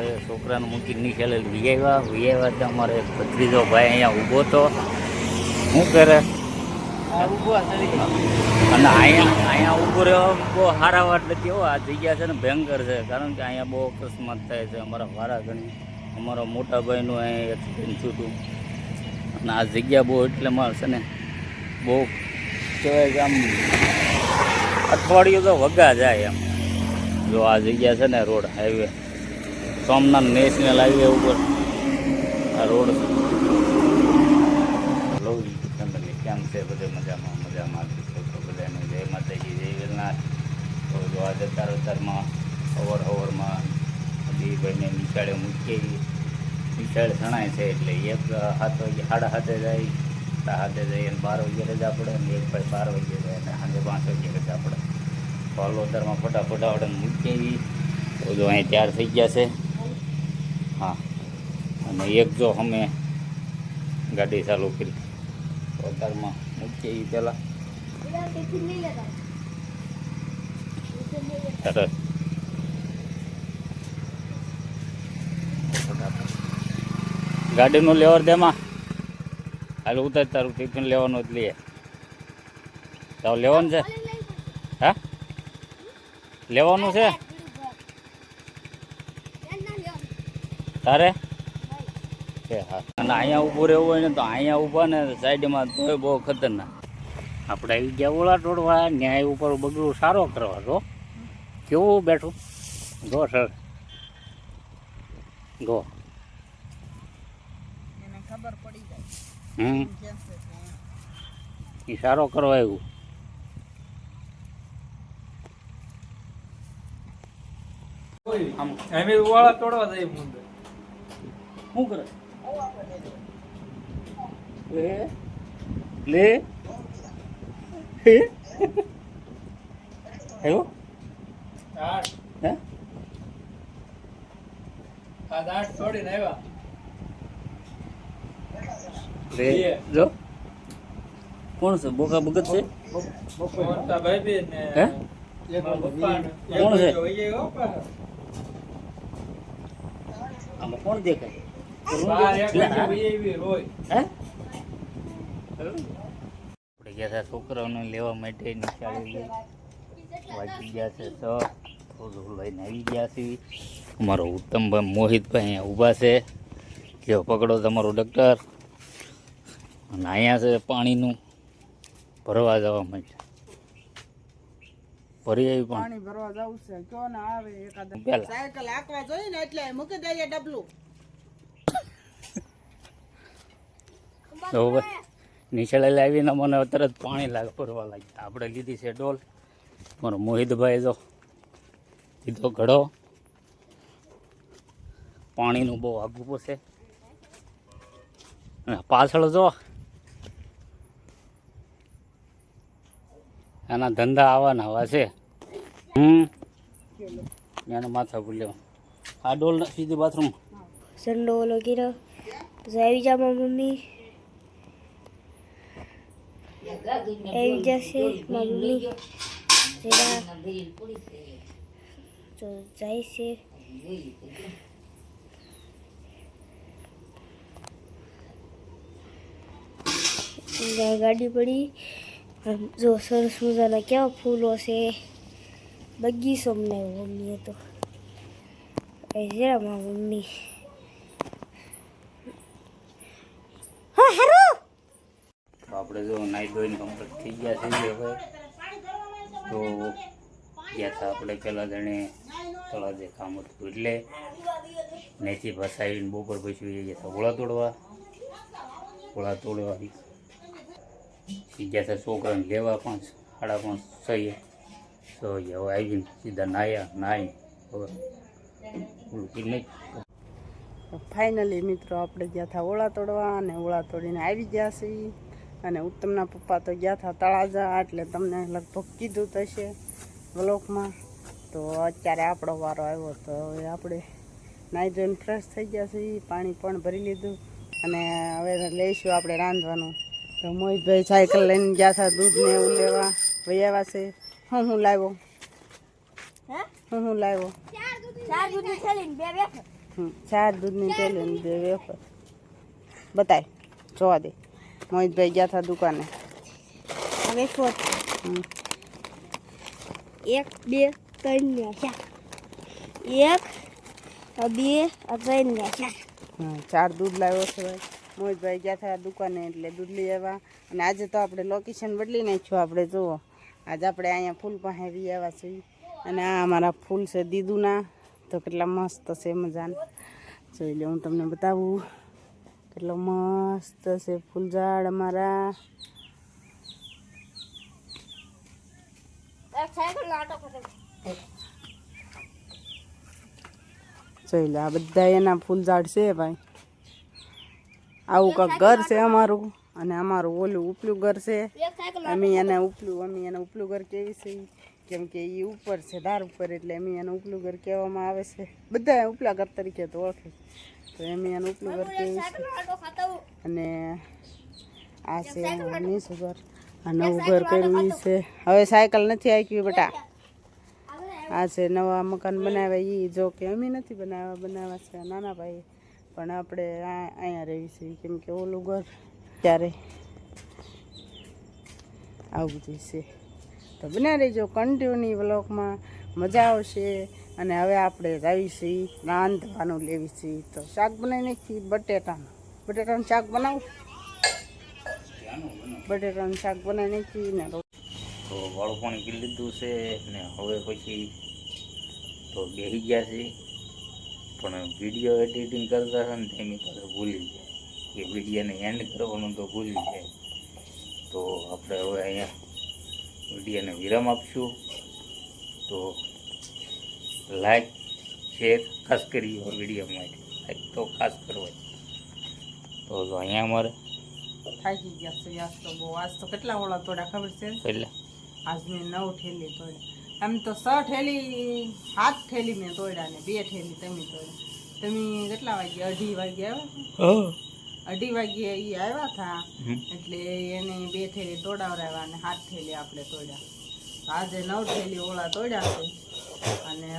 આપણે છોકરાને મૂકીને નીચે વિયાવ્યા વિયાવ્યા તો અમારે ભત્રીજો ભાઈ અહીંયા ઊભો હતો શું કરે? અને અહીંયા અહીંયા ઊભો રહ્યો બહુ સારા વાત હો. આ જગ્યા છે ને ભયંકર છે. કારણ કે અહીંયા બહુ અકસ્માત થાય છે. અમારા વારા ઘણી અમારા મોટા ભાઈનું અહીંયા એક્સિડન્ટ થયું હતું. અને આ જગ્યા બહુ એટલે મારે છે ને બહુ કહેવાય કે આમ અઠવાડિયું તો વગા જાય એમ. જો આ જગ્યા છે ને road highway Somnath national highway ઉપર. આ રોડ લવજી ફેમિલી કેમ છે, બધે મજામાં મજામાં તો બધાને જય માતાજી, જય વેલનાથ. તો જો આજે તાર તારમાં અવર હવરમાં દીભાઈને નિશાળે મૂકીએ નિશાળે શણાય છે એટલે એક સાત વાગે, સાડા સાતે જાય સાતે જાય અને બાર વાગે રજા પડે અને એક ભાઈ બાર વાગે જાય અને સાંજે પાંચ વાગે રજા પડે. ફલોદરમાં ફટાફટ આવડે મૂકી તો જો અહીં તૈયાર થઈ ગયા છે. હા. અને એક જો અમે ગાડી ચાલુ કરી. વધારમાં મૂકીએ એ પહેલાં. સરસ. ગાડીનું લેવર દેમાં હાલ ઉતાર તારું ટિફિન લેવાનું જ લઈએ. તાવ લેવાનું છે? હા? લેવાનું છે? તારે? હા. અને અહીંયા ઊભું રહેવું હોય ને તો અહીંયા ઊભા ને સાઈડમાં તોય બહુ ખતરનાક. આપણે આવી ગયા ઓળા તોડવા ન્યાય ઉપર બગડું સારો કરવા જો. કેવું બેઠું? Go sir. ગો ખબર પડી જાય. હમ. સારો કરવા આવ્યું. આમ અમે વાળા તોડવા જાય મુંદર. શું કરે? એ લે? હે? આવ્યો આઠ. હે? આ આઠ તોડીને આવ્યા. જો. કોણ છે? બોકા ભગત છે? હે? કોણ છે? આમાં કોણ દેખાય? આપણે ગયા હતા છોકરાઓને લેવા માટે નિશાળી વાગી ગયા છે તો થોડું લઈને આવી ગયા છે. અમારો ઉત્તમભાઈ મોહિતભાઈ અહીંયા ઊભા છે. કેવો પકડો તમારો ડૉક્ટર. અને અહીંયા છે પાણીનું ભરવા જવા માટે. ભરી આવી પણ. પાણી ભરવા જવું છે. કયો ને આવે એકાદ સાયકલ આકવા જોઈએ ને એટલે મૂકી દઈએ ડબલું. નિશાળે આવીને મને તરત પાણી લાગે, ભરવા લાગ્યા. આપણે લીધી છે ડોલ. મારો મોહિતભાઈ જો લીધો ઘડો. પાણીનું બહુ આગું પડશે. અને પાછળ જો એના ધંધા આવવાના આવા છે. હમ. એને માથા ભૂલ્યો. આ ડોલ સીધી બાથરૂમ. ઝંડો ઓલો કર્યો આવી જા મમ્મી. આવી જશે મારી મમ્મી તો જાય છે ગાડી પડી જો સરસ મજાના કેવા ફૂલો છે બગીચો મને મમ્મીએ તો એ જરા મારી મમ્મી હા હારું તો આપણે જો નાઈટ ધોઈને કમ્પ્લીટ થઈ ગયા છે હવે. તો ગયા હતા આપણે પહેલાં જણે થોડા જે કામ હતું એટલે નહીંથી ભસાવીને બપોર પછી ગયા હતા ઓળા તોડવા. ઓળા તોડવાથી ગયા હતા છોકરાને લેવા પણ સાડા છઈએ સહી વાગે હવે આવીને સીધા નાહ્યા નાહી. હવે ફાઇનલી મિત્રો આપણે ગયા હતા ઓળા તોડવા અને ઓળા તોડીને આવી ગયા છીએ. અને ઉત્તમના પપ્પા તો ગયા હતા તળાજા એટલે તમને લગભગ કીધું થશે વ્લોગમાં. તો અત્યારે આપણો વારો આવ્યો તો હવે આપણે નાહી ધોઈને ફ્રેશ થઈ ગયા છીએ પાણી પણ ભરી લીધું અને હવે લઈશું આપણે રાંધવાનું. તો મોહિતભાઈ સાયકલ લઈને ગયા હતા દૂધ ને એવું લેવા. ભાઈ આવ્યા છે. હું હું લાવ્યો? હું? હું લાવ્યો? ચાર દૂધની થેલી ને બે વેફર? ચાર દૂધની થેલી બે વેફર. બતાય જોવા દે. મોહિતભાઈ ગયા હતા દુકાને. હવે ફોર એક બે ત્રણ ને ચાર. એક બે ત્રણ ને ચાર. ચાર દૂધ લાવ્યો છે ભાઈ. મોહિતભાઈ ગયા હતા દુકાને એટલે દૂધ લઈ આવ્યા. અને આજે તો આપણે લોકેશન બદલી નાખ્યું આપણે જુઓ. આજે આપણે અહીંયા ફૂલ પાસે આવી આવ્યા છીએ. અને આ અમારા ફૂલ છે દીદુના. તો કેટલા મસ્ત છે મજાના. જોઈ લે હું તમને બતાવું. કેટલો મસ્ત છે ફૂલઝાડ અમારા. જોઈ આ બધા એના ફૂલઝાડ છે ભાઈ. આવું કાંક ઘર છે અમારું અને અમારું ઓલું ઉપલું ઘર છે. અમે એને ઉપલું, અમે એને ઉપલું ઘર કેવી છે? કેમ કે એ ઉપર છે, ધાર ઉપર એટલે અમે એને ઉપલું ઘર કહેવામાં આવે છે. બધા ઉપલા ઘર તરીકે તો ઓળખે. તો એમ એને ઉપલું કરતી અને આ છે નીચું ઘર આ નવું ઘર કર્યું છે. હવે સાયકલ નથી આવી બેટા. આ છે નવા મકાન બનાવ્યા એ જો કે અમે નથી બનાવ્યા બનાવ્યા છે નાના ભાઈ પણ આપણે અહીંયા રહી છીએ. કેમ કે ઓલું ઘર ત્યારે આવું બધું છે તો બનાવી દેજો. કન્ટિન્યુની બ્લોકમાં મજા આવશે. અને હવે આપણે છીએ રાંધવાનું લેવી છીએ તો શાક બનાવી નાખી, બટેટાનું. બટેટાનું શાક બનાવું? બટેટાનું શાક બનાવી નાખી ને તો વાળું પાણી પી લીધું છે ને હવે પછી તો બેસી ગયા છે. પણ વીડિયો એડિટિંગ કરતા હતા ને તેની પાસે ભૂલી જાય કે વિડીયોને એન્ડ કરવાનું તો ભૂલી જાય તો આપણે હવે અહીંયા વિડીયોને વિરામ આપશું. તો લાઈક શેર ખાસ કરી વીડિયો માટે. લાઈક તો ખાસ કરવા તો જો અહીંયા અમારે થાકી ગયા છે આજ તો બહુ આજ તો કેટલા ઓળા તોડા ખબર છે? એટલે. આજ મેં નવ ઠેલી તોડ્યા એમ તો છ ઠેલી સાત ઠેલી મેં તોડ્યા ને બે ઠેલી તમે તોડ્યા તમે કેટલા વાગે અઢી વાગે આવ્યા અઢી વાગે એ આવ્યા હતા? એટલે એને બે થેલી તોડાવરાવ્યા અને સાત ઠેલી આપણે તોડ્યા. આજે નવ ઠેલી ઓળા તોડ્યા છે. અને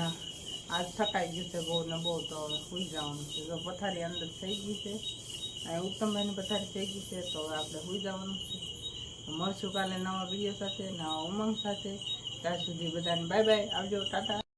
આજ થકાઈ ગયું છે બહુ ને બહુ તો હવે સુઈ જવાનું છે. જો પથારી અંદર થઈ ગઈ છે અને ઉત્તમભાઈની પથારી થઈ ગઈ છે, તો હવે આપણે સુઈ જવાનું છે. મળશું કાલે નવા વીડિયો સાથે, નવા ઉમંગ સાથે. ત્યાં સુધી બધાને બાય બાય આવજો, ટાટા.